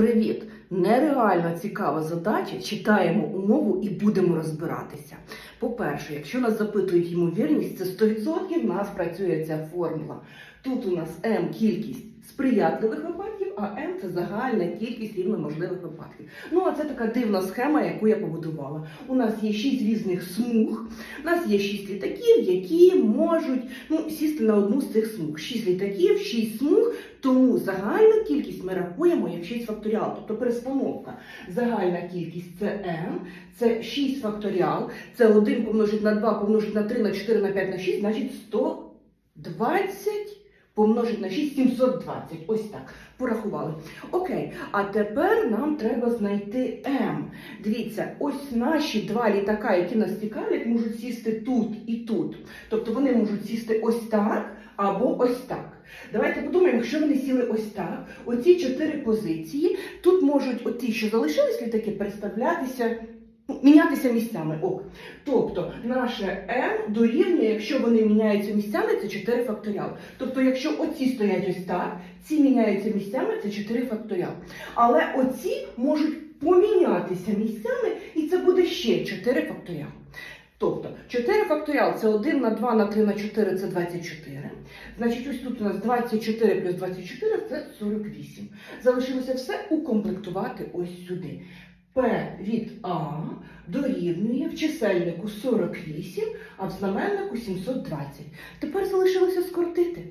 Привіт! Нереально цікава задача. Читаємо умову і будемо розбиратися. По-перше, якщо нас запитують ймовірність, це 100% в нас працює ця формула. Тут у нас М кількість сприятливих випадків, а m це загальна кількість рівноможливих випадків. Ну а це така дивна схема, яку я побудувала. У нас є 6 різних смуг, у нас є 6 літаків, які можуть ну, сісти на одну з цих смуг. 6 літаків, 6 смуг. Тому загальну кількість ми рахуємо як 6 факторіал, тобто перестановка. Загальна кількість це n, це 6 факторіал, це 1 помножить на 2, помножить на 3, на 4, на 5, на 6, значить 120 помножить на 6, 720. Ось так. Порахували. Окей, а тепер нам треба знайти m. Дивіться, ось наші два літака, які нас цікавлять, можуть сісти тут і тут. Тобто вони можуть сісти ось так або ось так. Давайте подумаємо, якщо вони сіли ось так, оці чотири позиції, тут можуть оті, що залишились літаки, переставлятися, мінятися місцями. Ок. Тобто наше m дорівнює, якщо вони міняються місцями, це 4 факторіал. Тобто, якщо оці стоять ось так, ці міняються місцями, це 4 факторіал. Але оці можуть помінятися місцями, і це буде ще 4 факторіал. Тобто 4 факторіал це 1 на 2 на 3 на 4 це 24. Значить, ось тут у нас 24 плюс 24 це 48. Залишилося все укомплектувати ось сюди. P від А дорівнює в чисельнику 48, а в знаменнику 720. Тепер залишилося скоротити.